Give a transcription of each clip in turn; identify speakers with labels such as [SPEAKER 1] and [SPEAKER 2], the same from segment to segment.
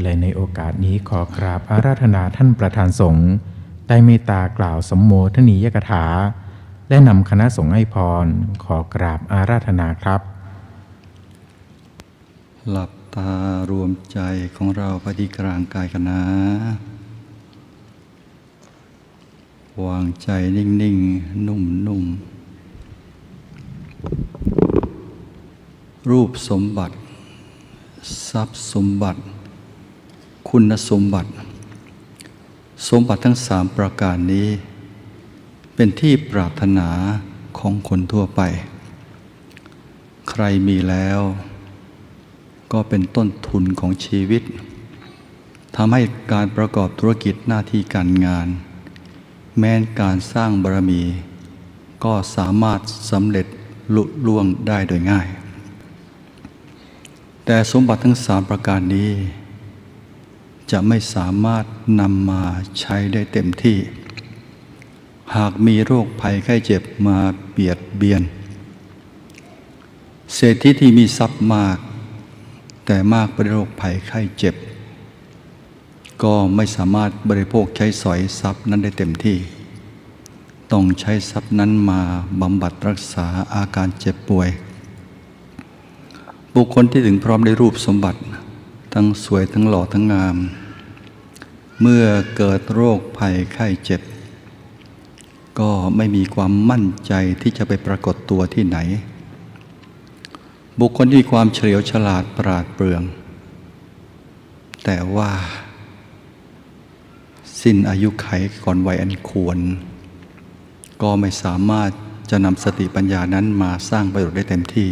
[SPEAKER 1] และในโอกาสนี้ขอกราบอาราธนาท่านประธานสงฆ์ได้เมตตากล่าวสมโมทนียกถา และนำคณะสงฆ์ให้พร ขอกราบอาราธนาครับ
[SPEAKER 2] หลับตารวมใจของเราปที่กลางกายกันนะวางใจนิ่งๆ นุ่มๆ รูปสมบัติ ทรัพย์สมบัติ คุณสมบัติ สมบัติทั้งสามประการนี้ เป็นที่ปรารถนาของคนทั่วไป ใครมีแล้ว ก็เป็นต้นทุนของชีวิตทำให้การประกอบธุรกิจหน้าที่การงาน แม้นการสร้างบารมี ก็สามารถสำเร็จลุล่วงได้โดยง่าย แต่สมบัติทั้งสามประการนี้ จะไม่สามารถนำมาใช้ได้เต็มที่ หากมีโรคภัยไข้เจ็บมาเบียดเบียน เศรษฐีที่มีทรัพย์มาก แต่มากไปด้วยโรคภัยไข้เจ็บ ก็ไม่สามารถบริโภคใช้สอยทรัพย์นั้นได้เต็มที่ ต้องใช้ทรัพย์นั้นมาบำบัดรักษาอาการเจ็บป่วย บุคคลที่ถึงพร้อมในรูปสมบัติทั้งสวยทั้งหล่อทั้งงาม เมื่อเกิดโรคภัยไข้เจ็บ ก็ไม่มีความมั่นใจที่จะไปปรากฏตัวที่ไหน บุคคลที่มีความเฉลียวฉลาดปราดเปรื่อง แต่ว่า สิ้นอายุไขก่อนวัยอันควร ก็ไม่สามารถจะนำสติปัญญานั้นมาสร้างประโยชน์ได้เต็มที่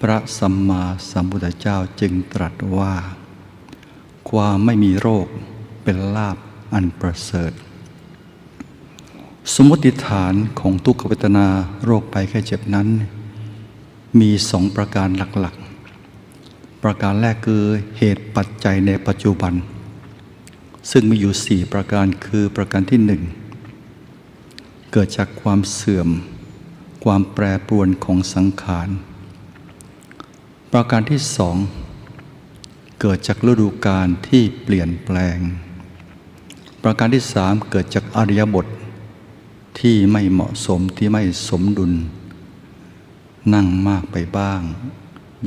[SPEAKER 2] พระสัมมาสัมพุทธเจ้าจึงตรัสว่า ความไม่มีโรค เป็นลาบอันประเสริฐ สมมติฐานของทุกขเวทนาโรคภัยแค่เจ็บนั้น มีสองประการหลักๆ ประการแรกคือเหตุปัจจัยในปัจจุบัน ซึ่งมีอยู่สี่ประการคือประการที่หนึ่งเกิดจากความเสื่อม ความแปรปรวนของสังขาร ประการที่สองเกิดจากฤดูกาลที่เปลี่ยนแปลง ประการที่สามเกิดจากอริยบทที่ไม่เหมาะสมที่ไม่สมดุล นั่งมากไปบ้าง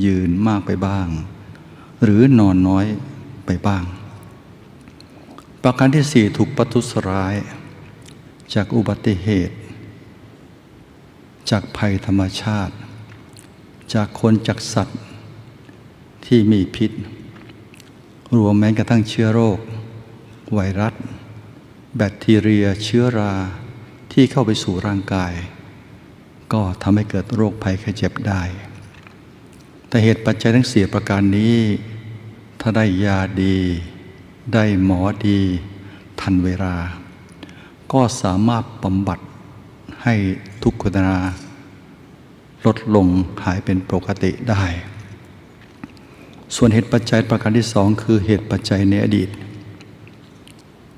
[SPEAKER 2] ยืนมากไปบ้าง หรือนอนน้อยไปบ้าง ประการที่สี่ถูกปัทุสร้าย จากอุบัติเหตุ จากภัยธรรมชาติ จากคนจากสัตว์ที่มีพิษ รวมแม้กระทั่งเชื้อโรค ไวรัส แบคทีเรียเชื้อราที่เข้าไปสู่ร่างกาย ก็ทำให้เกิดโรคภัยไข้เจ็บได้ แต่เหตุปัจจัยทั้งสี่ประการนี้ ถ้าได้ยาดี ได้หมอดี ทันเวลา ก็สามารถบำบัดให้ทุกขเวทนาลดลงหายเป็นปกติได้ ส่วนเหตุปัจจัยประการที่สองคือเหตุปัจจัยในอดีต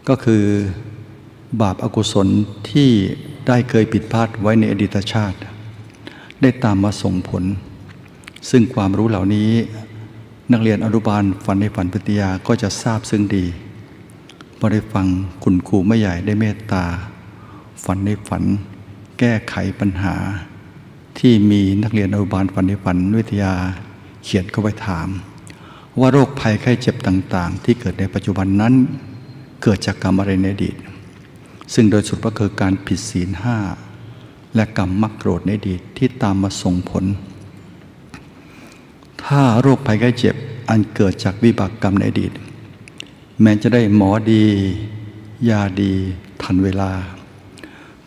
[SPEAKER 2] ก็คือบาปอากุศลที่ได้เคยผิดพลาดไว้ในอดีตชาติ ได้ตามมาส่งผล ซึ่งความรู้เหล่านี้ นักเรียนอนุบาลฝันในฝันปฏิยาก็จะทราบซึ่งดีพอได้ฟังคุณครูไม่ใหญ่ได้เมตตา ฝันในฝัน แก้ไขปัญหา ที่มีนักเรียนอนุบาลฝันในฝันวิทยาเขียนเข้าไปถาม ว่าโรคภัยไข้เจ็บต่างๆ ที่เกิดในปัจจุบันนั้น เกิดจากกรรมอะไรในอดีต ซึ่งโดยสุดก็คือการผิดศีลห้าและกรรมมักโกรธในอดีตที่ตามมาส่งผล ถ้าโรคภัยไข้เจ็บอันเกิดจากวิบากกรรมในอดีต แม้จะได้หมอดี ยาดีทันเวลา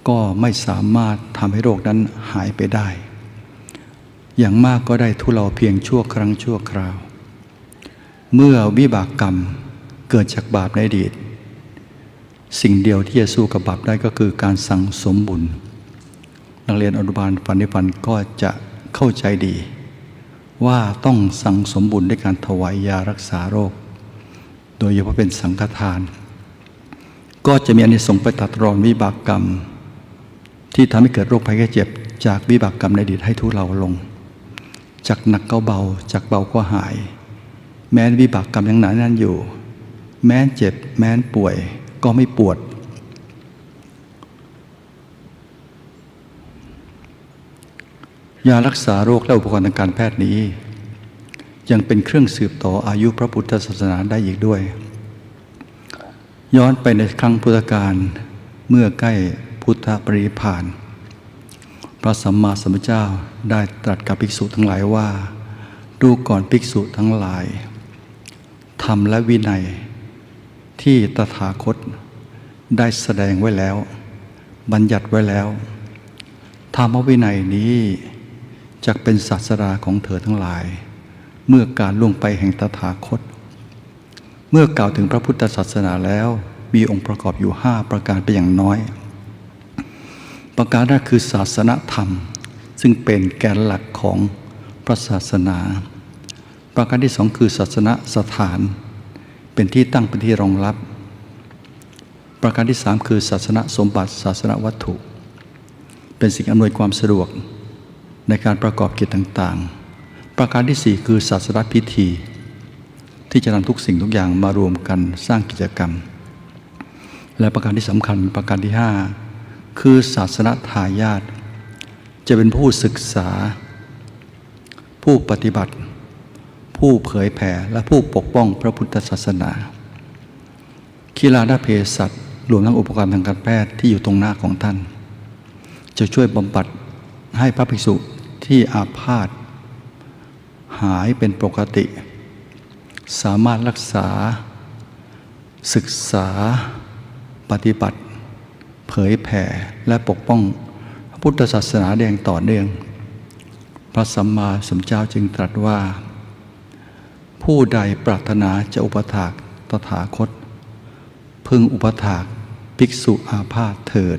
[SPEAKER 2] ก็ไม่สามารถทำให้โรคนั้นหายไปได้ อย่างมากก็ได้ทุเลาเพียงชั่วครั้งชั่วคราว เมื่อวิบากกรรมเกิดจากบาปในอดีต สิ่งเดียวที่จะสู้กับบาปได้ก็คือการสั่งสมบุญ นักเรียนอนุบาลฝันในฝันก็จะเข้าใจดี ว่าต้องสั่งสมบุญด้วยการถวายยารักษาโรค โดยเฉพาะเป็นสังฆทาน ก็จะมีอานิสงส์ไปตัดรอนวิบากกรรม ที่ทำให้เกิดโรคภัยแค่เจ็บ จากวิบากกรรมในอดีตให้ทุเลาลง จากหนักก็เบาจากเบาก็หาย แม้วิบากกรรมยังหนาแน่นอยู่ แม้เจ็บแม้ป่วย ก็ไม่ปวด ยารักษาโรคและอุปกรณ์ทางการแพทย์นี้ ยังเป็นเครื่องสืบต่ออายุพระพุทธศาสนาได้อีกด้วย ย้อนไปในครั้งพุทธกาลเมื่อใกล้พุทธปริพพาน พระสัมมาสัมพุทธเจ้าได้ตรัสกับภิกษุทั้งหลายว่า ดูก่อนภิกษุทั้งหลายธรรมและวินัย ที่ตถาคตได้แสดงไว้แล้ว บัญญัติไว้แล้ว ธรรมวินัยนี้จะเป็นศาสดาของเธอทั้งหลาย เมื่อการล่วงไปแห่งตถาคต เมื่อกล่าวถึงพระพุทธศาสนาแล้วมีองค์ประกอบอยู่ห้าประการเป็นอย่างน้อย ประการแรกคือศาสนธรรม ซึ่งเป็นแกนหลักของพระศาสนา ประการที่สองคือศาสนสถาน เป็นที่ตั้งเป็นที่รองรับ ประการที่สามคือศาสนสมบัติศาสนวัตถุ เป็นสิ่งอำนวยความสะดวกในการประกอบกิจต่างๆ ประการที่สี่คือศาสนพิธี ที่จะนำทุกสิ่งทุกอย่างมารวมกันสร้างกิจกรรม และประการที่สำคัญประการที่ห้าคือศาสนทายาทจะเป็นผู้ศึกษา ผู้ปฏิบัติ ผู้เผยแผ่และผู้ปกป้องพระพุทธศาสนากีฬาดาเพสัตรวมทั้งอุปกรณ์ทางการแพทย์ที่อยู่ตรงหน้าของท่าน จะช่วยบำบัดให้พระภิกษุที่อาพาธหายเป็นปกติ สามารถรักษา ศึกษา ปฏิบัติ เผยแผ่และปกป้องพระพุทธศาสนาแดงต่อเนื่อง พระสัมมาสัมพุทธเจ้าจึงตรัสว่า ผู้ใดปรารถนาจะอุปถากตถาคต พึงอุปถากภิกษุอาพาธเถิด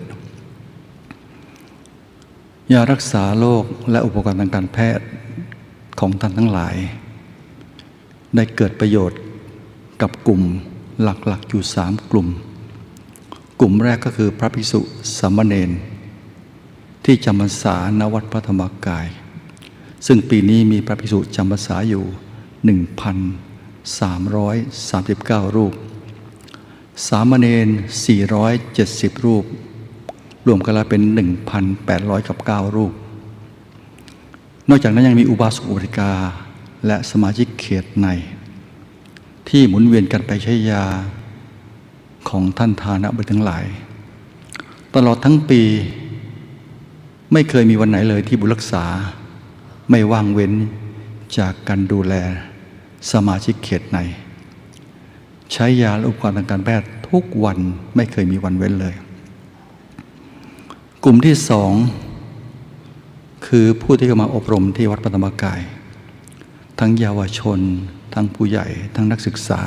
[SPEAKER 2] ยารักษาโรคและอุปกรณ์ทางการแพทย์ของท่านทั้งหลาย ได้เกิดประโยชน์กับกลุ่มหลักๆอยู่สามกลุ่ม กลุ่มแรกก็คือพระภิกษุสามเณรที่จำพรรษาณวัดพระธรรมกาย ซึ่งปีนี้มีพระภิกษุจำพรรษาอยู่ 1,339 รูป สามเณร470 รูป รวมกันแล้วเป็น 1,800กับ9รูป นอกจากนั้นยังมีอุบาสกอุบาสิกา และสมาชิกเขตใน ที่หมุนเวียนกันไปใช้ยาของท่านทานะบุตรทั้งหลาย ตลอดทั้งปี ไม่เคยมีวันไหนเลยที่บุรรักษาไม่ว่างเว้น จากการดูแลสมาชิกเขตใน ใช้ยาและอุปกรณ์ทางการแพทย์ทุกวันไม่เคยมีวันเว้นเลย กลุ่มที่สองคือผู้ที่เข้ามาอบรมที่วัดปฐมกาย ทั้งเยาวชน ทั้งผู้ใหญ่ ทั้งนักศึกษา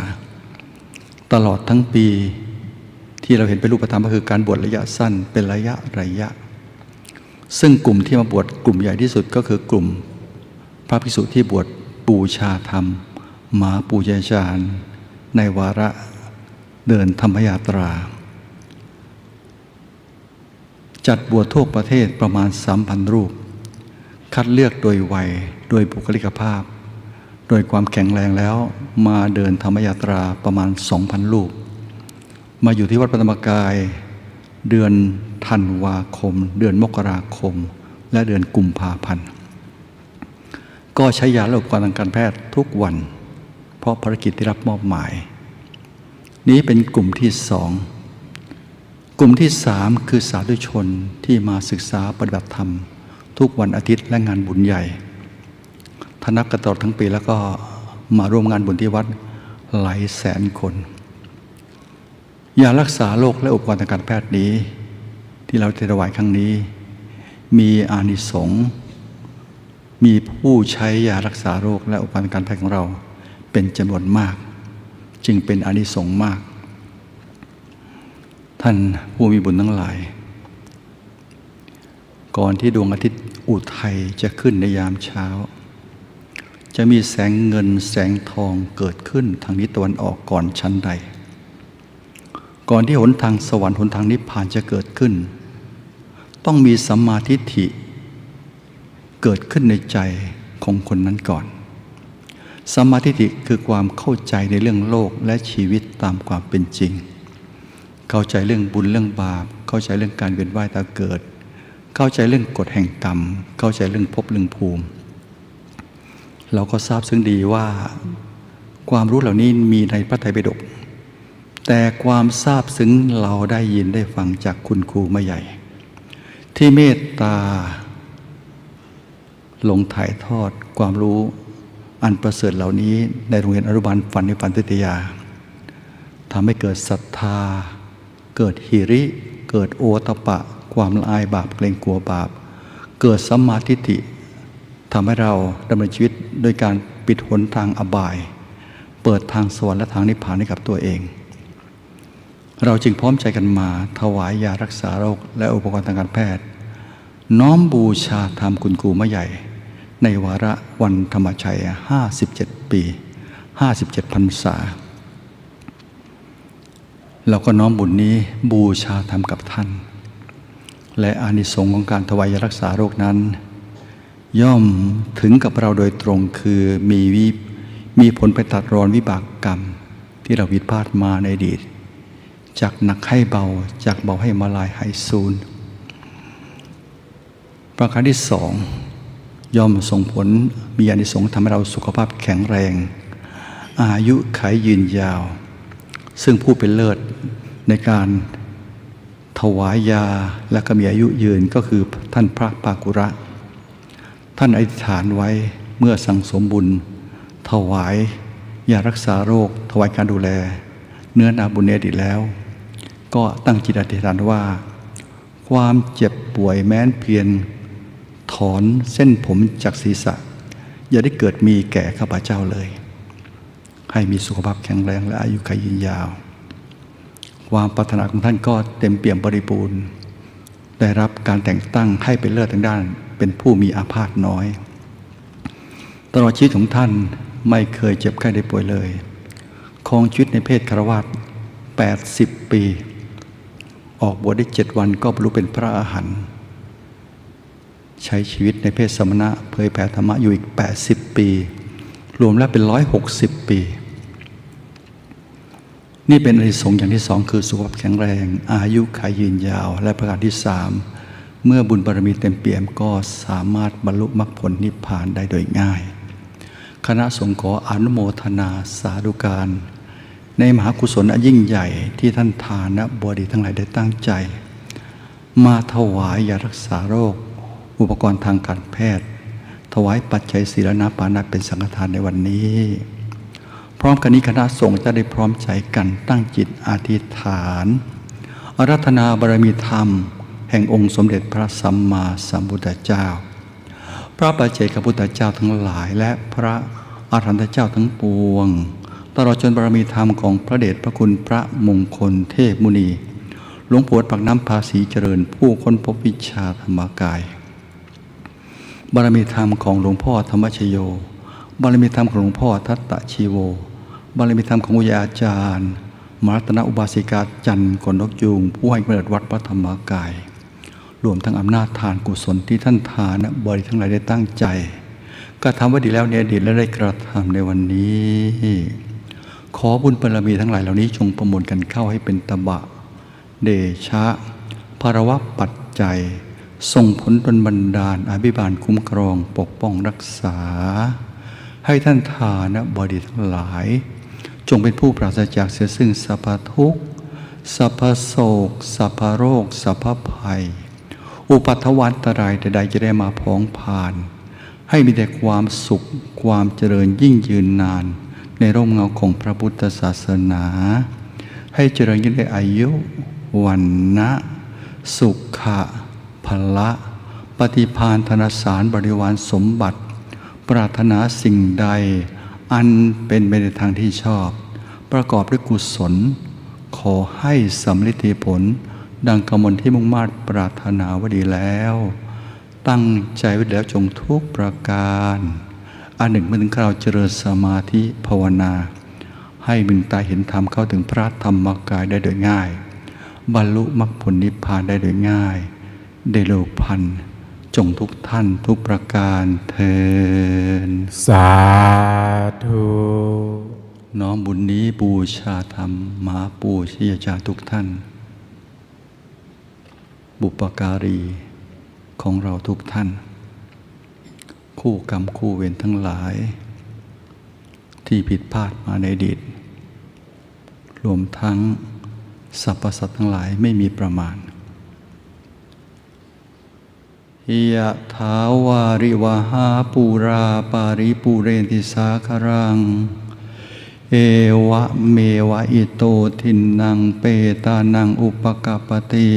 [SPEAKER 2] ตลอดทั้งปีที่เราเห็นเป็นรูปธรรมก็คือการบวชระยะสั้นเป็นระยะระยะ ซึ่งกลุ่มที่มาบวชกลุ่มใหญ่ที่สุดก็คือกลุ่ม พระภิกษุที่บวชปูชาธรรมหมาปูชาจารย์ในวาระเดินธรรมยาตรา จัดบวชทั่วประเทศประมาณ3,000รูป คัดเลือกโดยวัยโดยบุคลิกภาพ โดยความแข็งแรงแล้วมาเดินธรรมยาตราประมาณ2,000รูป มาอยู่ที่วัดปฐมกาย เดือนธันวาคม เดือนมกราคม และเดือนกุมภาพันธ์ ก็ใช้ยาและอุปกรณ์ทางการแพทย์ทุกวัน เพราะภารกิจที่รับมอบหมาย นี้เป็นกลุ่มที่สองกลุ่มที่สามคือสาธุชนที่มาศึกษาปฏิบัติธรรม ทุกวันอาทิตย์และงานบุญใหญ่ทนับกันตอดทั้งปีแล้วก็มาร่วมงานบุญที่วัดหลายแสนคนยารักษาโรคและอุปกรณ์ทางการแพทย์นี้ ที่เราจะถวายครั้งนี้ มีอานิสงส์ มีผู้ใช้ยารักษาโรคและอุปกรณ์การแพทย์ของเรา เป็นจำนวนมาก จึงเป็นอนิสงส์มาก ท่านผู้มีบุญทั้งหลาย ก่อนที่ดวงอาทิตย์อุทัยจะขึ้นในยามเช้า จะมีแสงเงินแสงทองเกิดขึ้นทางนี้ตะวันออกก่อนชั้นใด ก่อนที่หนทางสวรรค์หนทางนิพพานจะเกิดขึ้น ต้องมีสัมมาทิฏฐิ เกิดขึ้นในใจของคนนั้นก่อนสมาทิฏฐิคือความเข้าใจในเรื่องโลกและชีวิตตามความเป็นจริง เข้าใจเรื่องบุญเรื่องบาป เข้าใจเรื่องการเวียนว่ายตายเกิด เข้าใจเรื่องกฎแห่งกรรม เข้าใจเรื่องภพเรื่องภูมิ เราก็ทราบซึ่งดีว่า ความรู้เหล่านี้มีในพระไตรปิฎกแต่ความทราบซึ้งเราได้ยินได้ฟังจากคุณครูมาใหญ่ ที่เมตตา ลงถ่ายทอดความรู้อันประเสริฐเหล่านี้ในโรงเรียนอนุบาลฝันในฝันติตยาทำให้เกิดศรัทธา เกิดหิริ เกิดโอตปะ ความละอายบาปเกรงกลัวบาป เกิดสัมมาทิฏฐิทำให้เราดำเนินชีวิตโดยการปิดหนทางอบาย เปิดทางสวรรค์และทางนิพพานให้กับตัวเอง เราจึงพร้อมใจกันมาถวายยารักษาโรคและอุปกรณ์ทางการแพทย์ น้อมบูชาธรรมคุณครูมะใหญ่ ในวาระวันธรรมชัย 57 ปี 57พรรษา เราก็น้อมบุญนี้บูชาธรรมกับท่าน และอานิสงส์ของการถวายรักษาโรคนั้น ย่อมถึงกับเราโดยตรงคือมีวิมีผลไปตัดรอนวิบากกรรม ที่เราวิดพลาดมาในอดีต จากหนักให้เบาจากเบาให้มาลายให้ซูนประการที่สอง ย่อมส่งผลมีอานิสงส์ทำให้เราสุขภาพแข็งแรง อายุขายยืนยาว ซึ่งผู้เป็นเลิศในการถวายยาและก็มีอายุยืนก็คือท่านพระปากุระ ท่านอธิษฐานไว้เมื่อสั่งสมบุญ ถวายยารักษาโรค ถวายการดูแล เนื้อนาบุญเนดีแล้ว ก็ตั้งจิตอธิษฐานว่า ความเจ็บป่วยแม้นเพียง ถอนเส้นผมจากศีรษะ อย่าได้เกิดมีแก่ข้าพเจ้าเลย ให้มีสุขภาพแข็งแรงและอายุขยืนยาว ความปรารถนาของท่านก็เต็มเปี่ยมบริบูรณ์ ได้รับการแต่งตั้งให้เป็นเลิศทางด้าน เป็นผู้มีอาพาธน้อย ตลอดชีวิตของท่านไม่เคยเจ็บไข้ได้ป่วยเลยครองชีวิตในเพศคารวาส80 ปี ออกบวชได้เจ็ดวันก็บรรลุเป็นพระอาหารหันต์ ใช้ชีวิตในเพศสมณะเผยแผ่ธรรมะอยู่อีก 80 ปี รวมแล้วเป็น 160 ปี นี่เป็นอริสงส์อย่างที่สองคือสุขภาพแข็งแรง อายุขายยืนยาว และประการที่สามเมื่อบุญบารมีเต็มเปี่ยมก็สามารถบรรลุมรรคผลนิพพานได้โดยง่าย คณะสงฆ์ขออนุโมทนาสาธุการ ในมหากุศลอันยิ่งใหญ่ที่ท่านทานนะบดีทั้งหลายได้ตั้งใจ มาถวายยารักษาโรค อุปกรณ์ทางการแพทย์ ถวายปัจจัยศีลนาปานะเป็นสังฆทานในวันนี้ พร้อมกันนี้คณะสงฆ์จะได้พร้อมใจกันตั้งจิตอธิษฐานอารัธนาบารมีธรรม แห่งองค์สมเด็จพระสัมมาสัมพุทธเจ้า พระปัจเจกพุทธเจ้าทั้งหลายและพระอรหันตเจ้าทั้งปวง ตลอดจนบารมีธรรมของพระเดชพระคุณพระมงคลเทพมุนีหลวงปู่วักน้ำภาษีเจริญผู้ค้นพบวิชาธรรมกาย บารมีธรรมของหลวงพ่อธรรมชโย บารมีธรรมของหลวงพ่อทัตตะชีโว บารมีธรรมของอุยาจารย์ มรัตนอุบาสิกาจันทร์กนกยูงผู้ให้กำเนิดวัดพระธรรมกาย รวมทั้งอำนาจทานกุศลที่ท่านทานบริทั้งหลายได้ตั้งใจก็ทำไว้ดีแล้วในอดีตและได้กระทำในวันนี้ ขอบุญบารมีทั้งหลายเหล่านี้จงประมวลกันเข้าให้เป็นตบะ เดชะภารวะปัจจัย ส่งผลดลบันดาลอภิบาลคุ้มครองปกป้องรักษา ให้ท่านทานะบดีทั้งหลาย จงเป็นผู้ปราศจากเสียซึ่งสัพพทุกข์สัพพโศกสัพพโรคสัพพภัย อุปัทวันตรายใดๆจะได้มาพ้องผ่าน ให้มีแต่ความสุขความเจริญยิ่งยืนนาน ในร่มเงาของพระพุทธศาสนา ให้เจริญยิ่งได้อายุวันนะสุขะ พละปฏิพานธนสารบริวารสมบัติ ปรารถนาสิ่งใด อันเป็นไปในทางที่ชอบ ประกอบด้วยกุศล ขอให้สำลิดผล ดังกำมลที่มุ่งมา่ปรารถนาไว่าดีแล้ว ตั้งใจไว้แล้วจงทุกประการ อันหนึ่งเมื่อถึงคราวเจริญสมาธิภาวนา ให้มึงตาเห็นธรรมเข้าถึงพระธรรมกายได้โดยง่าย บรรลุมรรคผลนิพพานได้โดยง่าย ได้โลพันจงทุกท่านทุกประการเทิน
[SPEAKER 1] สาธุ
[SPEAKER 3] น้อมบุญนี้บูชาธรรมมาปูชยาจารย์ทุกท่าน บุปการีของเราทุกท่าน คู่กรรมคู่เวรทั้งหลาย ที่ผิดพลาดมาในอดีตรวมทั้งสรรพสัตว์ทั้งหลายไม่มีประมาณ ยะถาวาริวหาปูราปาริปูเรนติสาครัง เอวะเมวะอิโตทินนังเปตานังอุปกปปติ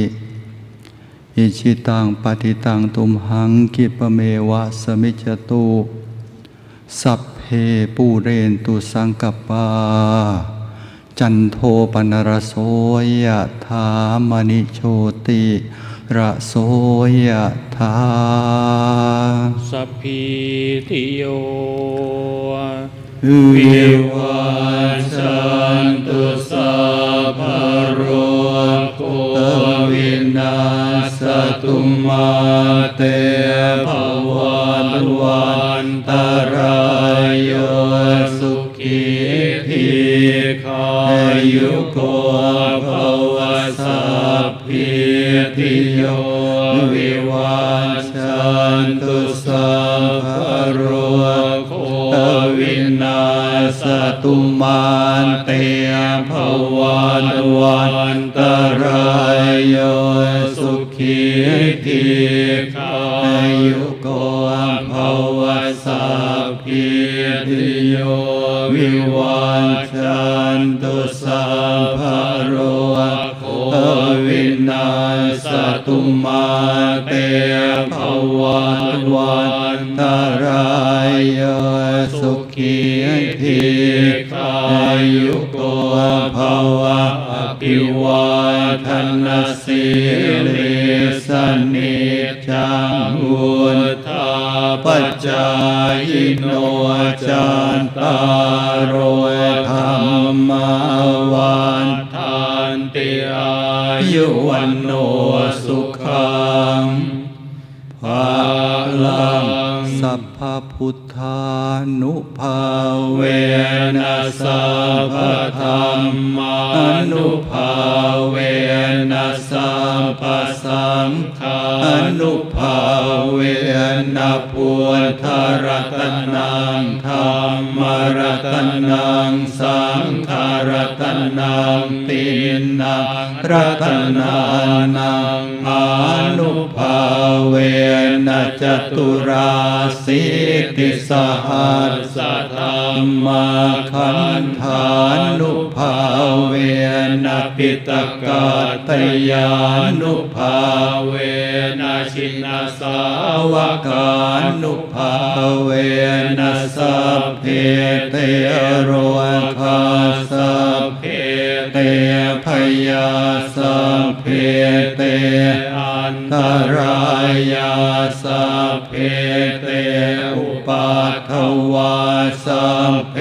[SPEAKER 3] อิชิตังปฏิตังตุมหังกิปเมวะสมิจตุสัพเพปูเรนตุสังกปา จันโทปนรโสยะถามณิโชติ ระโสยะถา
[SPEAKER 2] สัพพิติโย
[SPEAKER 3] วิว
[SPEAKER 2] วันชันตุสัพพะโรโควินาสตุมาเตภวันวันตรา ตุมาเตภวันวันตรายสุขีทีขายุโกภวะอภิวาทนาสิริสนิจังวุธาปจา
[SPEAKER 3] พุทธานุภาเว
[SPEAKER 2] นัสสะพธรรมานุภาเวนัสสะพสังฆานุภาเวนะพุทธรัตนังธรรมรัตนังสังฆรัตนังตินังรัตนานัง อานุภาเวนะจตุราสิติสหัสธรรมาขันธานุภาเวนะปิตกาตยานุภาเวนะชินสาวกานุภาเวนะสัพเพเตโรคาสัพเพเตพยา เตอันตรายาสัพเพเตอุปาทวาสัพเพ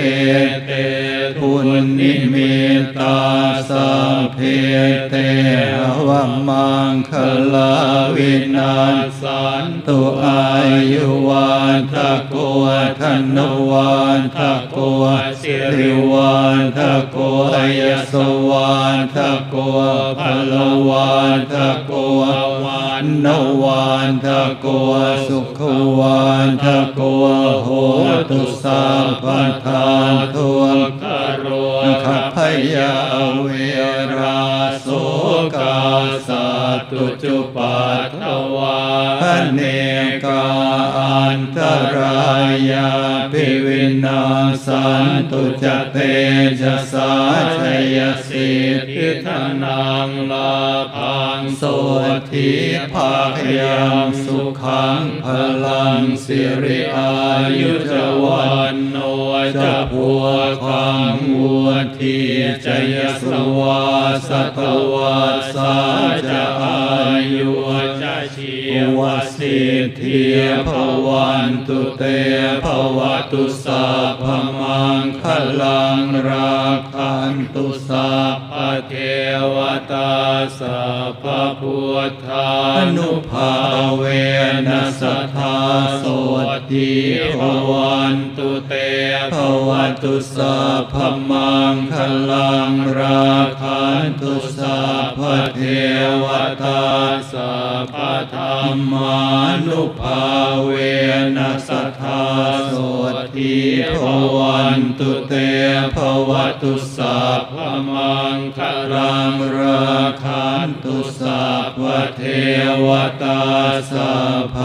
[SPEAKER 2] มิตาสัพเพเตวัมังคลาวินาศสันตุอายุวันทะโกธนวันทะโกสิริวันทะโกยสวันทะโกพลวันทะโกวั นนวันทะโกสุขวันทะโกโหตุสัพพทานทุกขโรขพยาเวราโสกาสัตุจุปัตวาเนกาอันตรายาภิว สันตุจเตจสสาชัยสิทธิธนังลาพังโสทิภาคยังสุขังพลังสิริอายุจวันโนจะพัวความวัวทีจยสวาสตวาสาจะอายุจะ วสิทธิภวันตุเตภวตุสัพพมังคลังราคันตุสัพพเทวตาสัพพพุทธานุภาเวนัสทธาโสติภวันตุเตภวตุสัพพมังคลังราคันตุสัพพเท มานุภาเวนัสทธาโสติภวันตุเตภวตุสัพพมังคารังราคันตุสัพพเทวตาสัพพ